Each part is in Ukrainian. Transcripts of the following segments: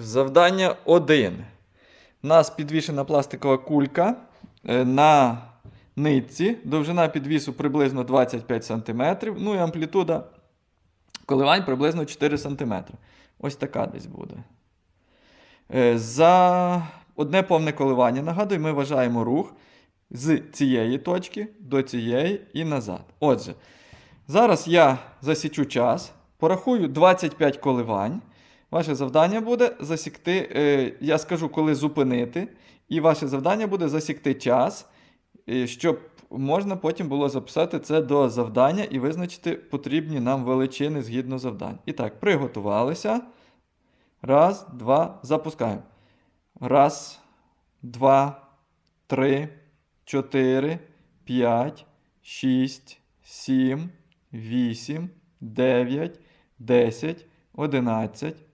Завдання 1. У нас підвішена пластикова кулька е, на нитці. Довжина підвісу приблизно 25 см. Ну і амплітуда коливань приблизно 4 см. Ось така десь буде. Е, За одне повне коливання, нагадую, ми вважаємо рух з цієї точки до цієї і назад. Отже, зараз я засічу час, порахую 25 коливань. Ваше завдання буде засікти, е, я скажу, коли зупинити, і ваше завдання буде засікти час, е, щоб можна потім було записати це до завдання і визначити потрібні нам величини згідно завдань. І так, приготувалися. Раз, два, запускаємо. Раз, два, три, чотири, п'ять, шість, сім, вісім, дев'ять, десять, одинадцять,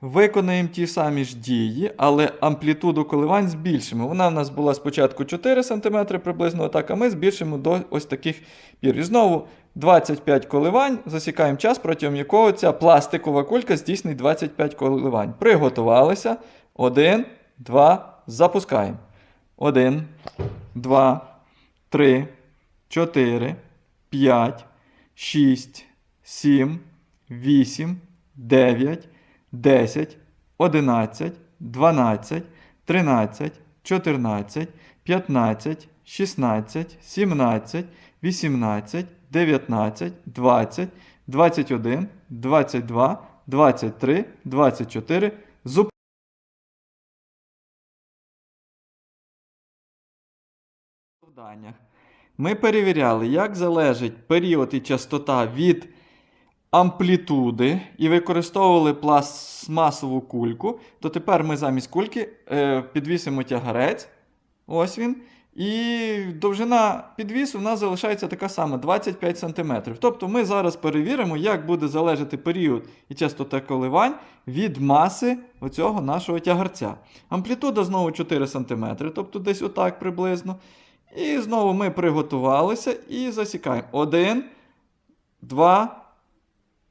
Виконаємо ті самі ж дії, але амплітуду коливань збільшимо. Вона в нас була спочатку 4 см приблизно отак, а ми збільшимо до ось таких пір. І знову 25 коливань, засікаємо час, протягом якого ця пластикова кулька здійснить 25 коливань. Приготувалися. 1, 2, запускаємо. 1, 2, 3, 4, 5, 6, 7, 8, 9, 10, 11, 12, 13, 14, 15, 16, 17, 18, 19, 20, 21, 22, 23, 24. Зуп... Ми перевіряли, як залежить період і частота від амплітуди і використовували пластмасову кульку, то тепер ми замість кульки е, підвісимо тягарець. Ось він. І довжина підвісу у нас залишається така сама 25 см. Тобто ми зараз перевіримо, як буде залежати період і частота коливань від маси оцього нашого тягарця. Амплітуда знову 4 см, тобто десь отак приблизно. І знову ми приготувалися і засікаємо. Один, два,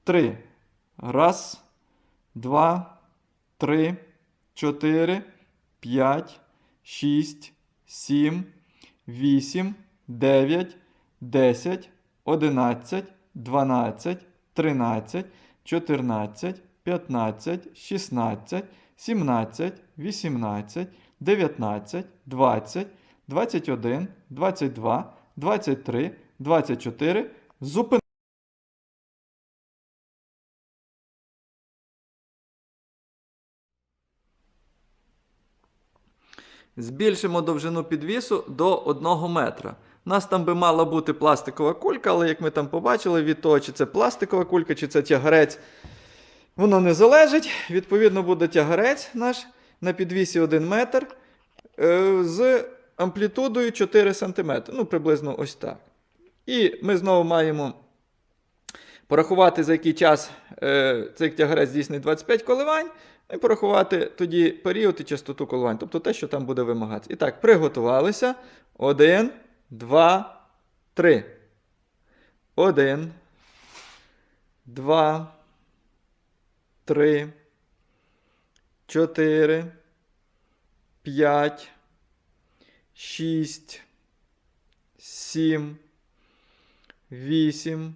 три. Раз, два, три, чотири, п'ять, шість, сім, вісім, дев'ять, десять, одинадцять, дванадцять, тринадцять, чотирнадцять, п'ятнадцять, шістнадцять, сімнадцять, вісімнадцять, дев'ятнадцять, двадцять, двадцять один, двадцять два, двадцять три, двадцять чотири. Зупин. Збільшимо довжину підвісу до 1 метра. У нас там би мала бути пластикова кулька, але як ми там побачили, від того, чи це пластикова кулька, чи це тягарець, воно не залежить. Відповідно, буде тягарець наш на підвісі 1 метр е, з амплітудою 4 см. Ну, приблизно ось так. І ми знову маємо порахувати, за який час е, цей тягарець здійснить 25 коливань. І порахувати тоді період і частоту коливань, тобто те, що там буде вимагатися. І так, приготувалися. Один, два, три. Один, два, три, чотири, п'ять, шість, сім, вісім,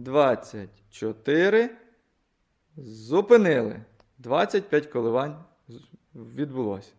24. Зупинили. 25 коливань відбулося.